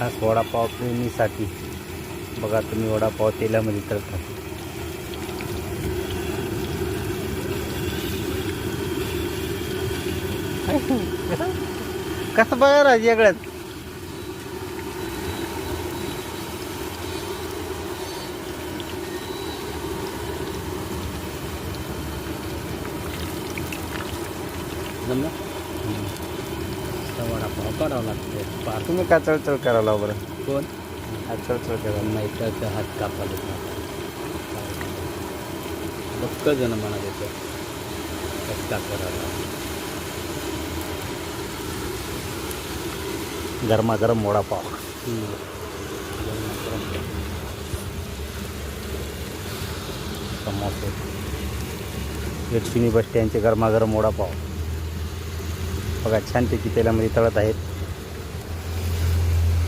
खास वडापाव प्रेमीसाठी. बघा तुम्ही वडापाव तेलामध्ये तळता. कसं बघा राज वेगळंच. जमलं? करावं लागते तुम्ही का चळचळ करायला बरं? कोण? हा चळचळ करा नाही तर हात कापायला बक्क जण म्हणा देतं कष्टा करायला गरमागरम वडापाव समोसे. वेटशिनी बस स्टँडचे गरमागरम वडापाव बघा छानपैकी तेलामध्ये तळत आहेत.